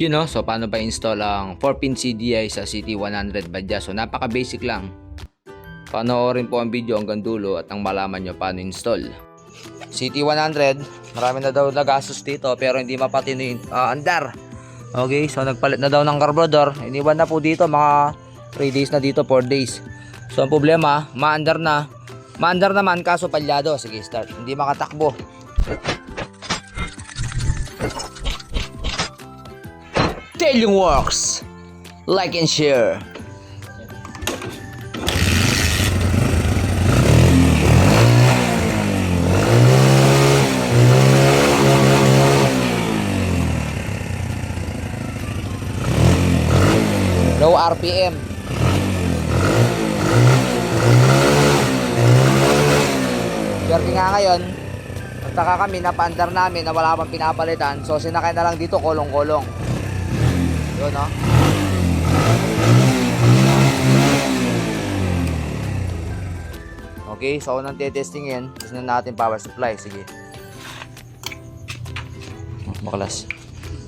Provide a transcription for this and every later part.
Yun no, so paano ba install ang 4-pin CDI sa CT100 Badya? So napaka basic lang. Panoorin po ang video hanggang dulo at ang malaman nyo paano install. CT100, marami na daw nagastos dito pero hindi mapatino yung ah, andar. Okay, so nagpalit na daw ng carburetor. Iniwan na po dito mga 3 days na dito, 4 days. So ang problema, maandar na. Maandar naman kaso palyado. Sige, start. Hindi makatakbo. Tailing Works. Like and share. Low RPM. Swerte nga ngayon, nagtaka kami, napaandar namin na wala pang pinapalitan. So sinakay na lang dito, kolong-kolong. Yun, no? Okay, so unang testingin, tignan natin power supply. Sige. Baklas.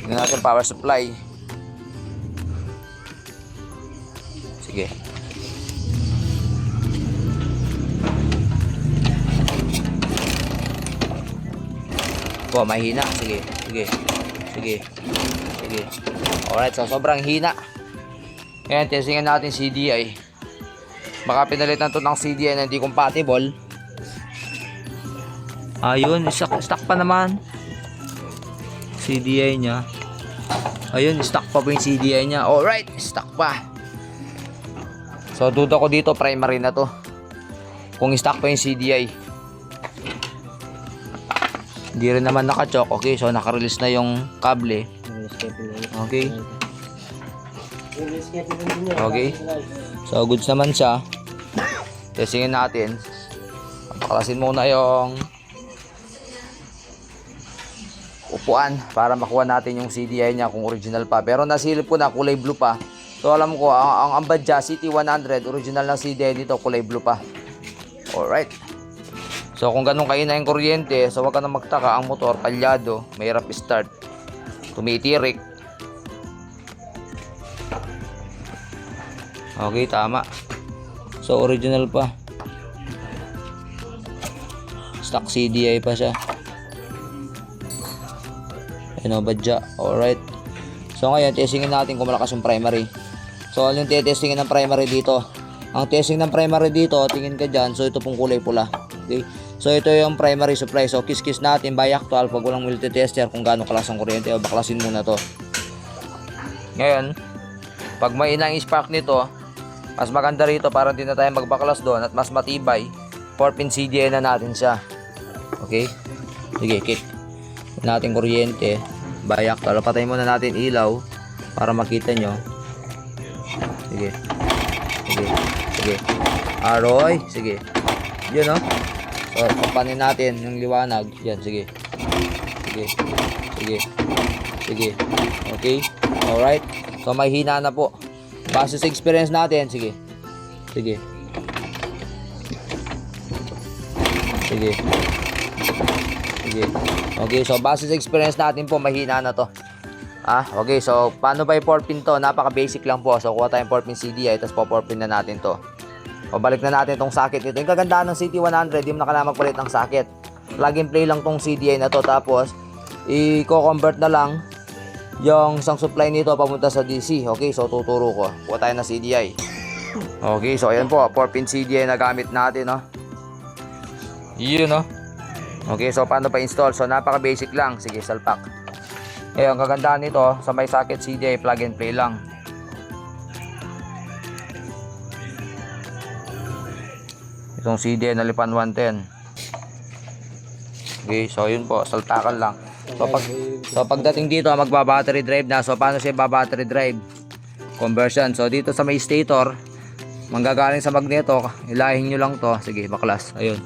Tignan natin power supply. Sige. Po, mahina. Sige, sige. Sige. Sige. Alright, so sobrang hina. Ngayon, testingin natin CDI. Baka pinalitan to ng CDI na hindi compatible. Ayun, stock, stock pa naman. CDI niya. Ayun, stock pa po yung CDI niya. Alright, stock pa. So, duda ko dito, primary na to. Kung stock pa yung CDI. Hindi rin naman nakachok. Okay, so nakarelease na yung kable. Okay. Okay. So, goods naman siya. Testingin natin. Paklasin muna yung upuan para makuha natin yung CDI niya kung original pa. Pero nasilip ko na kulay blue pa. So alam ko, ang, ang Ambadja CT100, original na CDI dito, kulay blue pa. Alright. So kung ganun kaina yung kuryente, so wag ka na magtaka, ang motor palyado, mahirap start. Tumitirik. Okay, tama. So original pa. Stock CDI pa siya. Ano, badya. Alright. So ngayon, testingin natin kung malakas yung primary. So yung testingin ng primary dito? Ang testing ng primary dito, tingin ka dyan. So ito pong kulay pula. Okay? So ito yung primary supply. So kiss-kiss natin by actual pag walang multi-tester kung gaano kalas ang kuryente. O baklasin muna to. Ngayon, pag may inang spark nito, mas maganda rito para hindi na tayo magbaklas doon at mas matibay. 4-pin CDI na natin siya. Okay? Sige, kick. Natin kuryente. Bayak. Talo, patayin muna natin ilaw para makita nyo. Sige. Sige. Sige. Aroy. Sige. Yun, no? So, pampanin natin yung liwanag. Yan, sige. Sige. Sige. Sige. Okay? Alright? So, may hina na po. Base sa experience natin, sige. Sige. Sige. Sige. Okay, so base sa experience natin po, mahina na to. Ah, okay, so paano ba yung 4 pin to? Napaka basic lang po. So kuha tayong 4 pin CDI, tapos po 4 pin na natin to. Pabalik na natin tong socket nito. Yung kagandahan ng CT100, di mo na kailangan magpalit ng socket. Plug and play lang tong CDI na to. Tapos, i-convert na lang yung isang supply nito papunta sa DC. Okay, so tuturo ko. Kuha tayo ng CDI. Okay, so ayan po, 4 pin CDI na gamit natin, no. Yun, no. Okay, so paano pa install? So napaka basic lang. Sige, salpak. Eh, ang kagandahan nito, sa may socket CDI, plug and play lang. Itong CDI na Lipan 110. Okay, so yun po, saltakan lang. So, pag, so pagdating dito, magba-battery drive na. So paano siya ba-battery drive? Conversion. So dito sa may stator, manggagaling sa magneto, ilahin nyo lang to. Sige, baklas. Ayun.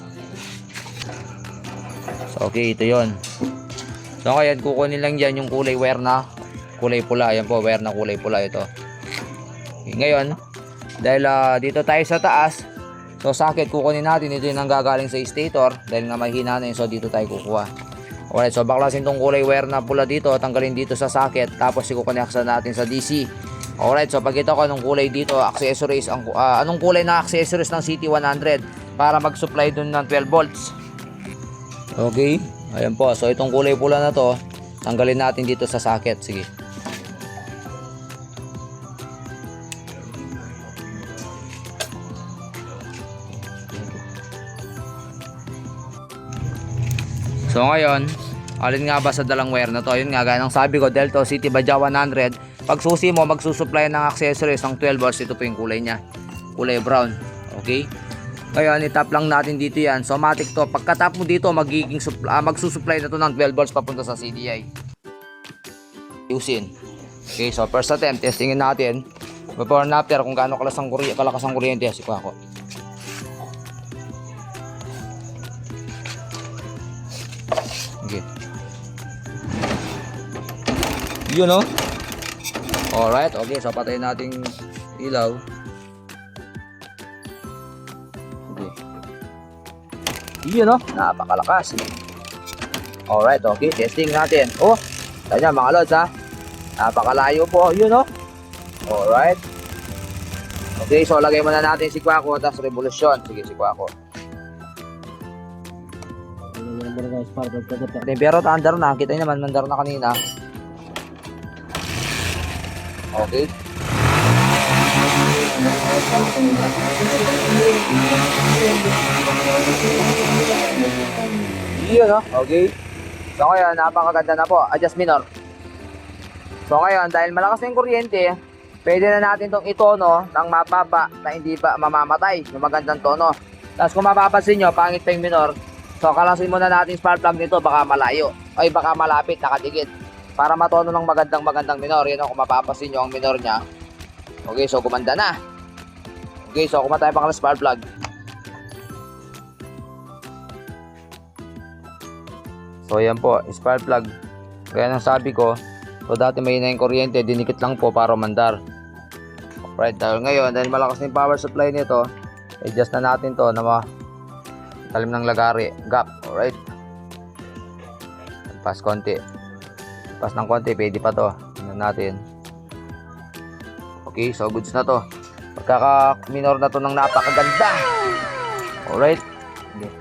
So okay, ito yon. So ngayon, kukunin lang dyan yung kulay wire na kulay pula. Ayan po, wire na kulay pula ito. Ngayon, dahil ah, dito tayo sa taas, so socket kukunin natin. Ito yung nanggagaling sa stator. Dahil nga mahina na yun, so dito tayo kukuha. Alright, so baklasin tong kulay wire na pula dito, tanggalin dito sa socket, tapos ikukoneksa natin sa DC. Alright, so pag ito ko anong kulay dito, accessories, ang, ah, anong kulay na accessories ng CT100 para mag-supply dun ng 12 volts. Okay, ayan po. So itong kulay pula na to, tanggalin natin dito sa socket. Sige. So ngayon, alin nga ba sa dalang wire na to? Yun nga, gaya ng sabi ko, Delta City Badja 100. Pag susi mo, magsusupply ng accessories ng 12 volts. Ito po yung kulay niya. Kulay brown. Okay? Ngayon, itap lang natin dito yan. So, matic to. Pagka-tap mo dito, magiging supp- ah, magsusupply na to ng 12 volts papunta sa CDI. Usin. Okay, so first attempt, testingin natin. Before and after, kung gaano kalakas ang, kury- kalakas ang kuryente. Siko ako. Yun no? Alright, okay. So patayin natin ilaw. Okay. Yun no? Napakalakas. Alright, okay. Testing natin. Oh, kanya mga lods ha. Napakalayo po. Yun no? Alright. Okay, so lagay muna natin si Kwako tapos revolusyon. Sige, si Kwako. Pero under na. Kita naman, mandar na kanina. Okay. Yun, no? Okay. So, ngayon, napakaganda na po. Adjust minor. So, ngayon, dahil malakas na yung kuryente, pwede na natin itong itono ng mababa na hindi ba mamamatay. Yung magandang tono. Tapos kung mapapansin nyo, pangit pa yung minor. So, kalasin muna natin spark plug nito, baka malayo. Ay, baka malapit, nakatigit. Para matono ng magandang magandang minor. Yan o, kung nyo ang minor niya. Okay, so gumanda na. Okay, so kumatay pa ka ng spark plug. So, yan po, spark plug. Kaya nang sabi ko, so dati may yung kuryente, dinikit lang po para mandar. Right, dahil ngayon, dahil malakas na yung power supply nito, adjust na natin to na ma talim ng lagari, gap, alright. Pas konti. Pas ng konti, pwede pa to. Tingnan natin. Okay, so goods na to. Pagkaka-minor na to ng napakaganda. Alright. Okay.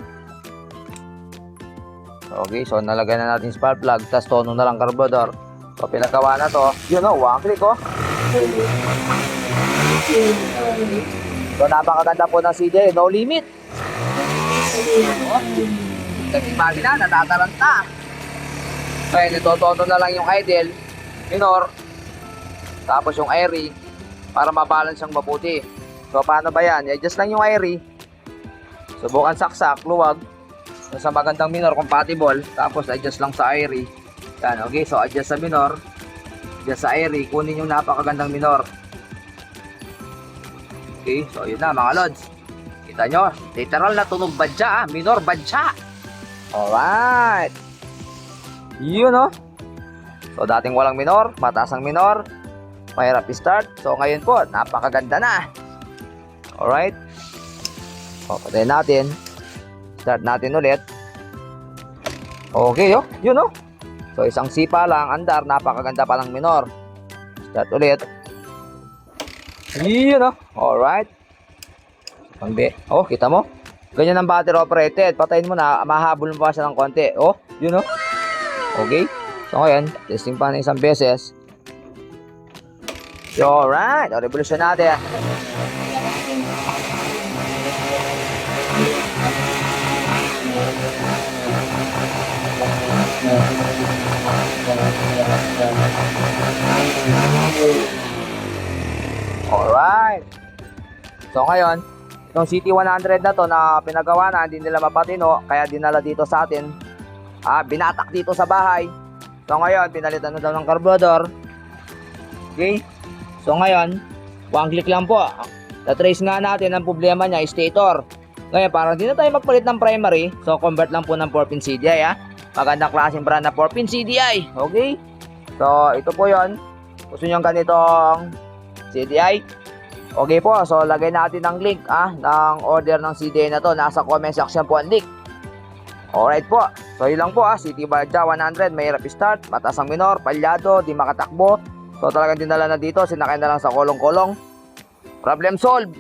Okay, so nalagay na natin spark plug, tas tono na lang carburetor. So pinagawa na to. Yun o, one click oh. So napakaganda po ng CJ, no limit. Kasi makina, natataranta. Kaya nitotono na lang yung idle, minor, tapos yung airy, para mabalance siyang mabuti. So paano ba yan? I-adjust lang yung airy. Subukan saksak, luwag. So, sa magandang minor, compatible. Tapos adjust lang sa airy. Yan, okay. So adjust sa minor. Adjust sa airy. Kunin yung napakagandang minor. Okay, so yun na mga lods. Kita nyo, literal na tunog badya ah. Minor badya. Alright. Yun oh. So dating walang minor, mataas ang minor. Mahirap i-start. So ngayon po, napakaganda na. Alright. O, patayin natin. Start natin ulit. Okay oh, yun oh. So isang sipa lang, andar, napakaganda pa ng minor. Start ulit. Yun oh. Alright. Pandi. Oh, kita mo? Ganyan ang battery operated. Patayin mo na, mahabol mo pa siya ng konti. Oh, yun oh. Okay. So ngayon, testing pa na isang beses. So, alright. O, revolution natin. Alright. So ngayon, itong CT100 na to na pinagawa na, hindi nila mapatino, kaya dinala dito sa atin. Ah, binatak dito sa bahay. So ngayon, pinalitan na daw ng carburetor. Okay? So ngayon, one click lang po. Na-trace nga natin ang problema niya, stator. Ngayon, para hindi na tayo magpalit ng primary, so convert lang po ng 4-pin CDI ha. Magandang klaseng brand na 4-pin CDI. Okay? So, ito po yon. Gusto nyo ganitong CDI? Okay po, so lagay natin ng link ah, ng order ng CDI na to. Nasa comment section po ang link. Alright po. So yun lang po ah. City Badja 100. Mahirap start. Mataas ang minor. Palyado. Di makatakbo. So talagang dinala na dito. Sinakay na lang sa kolong-kolong. Problem solved.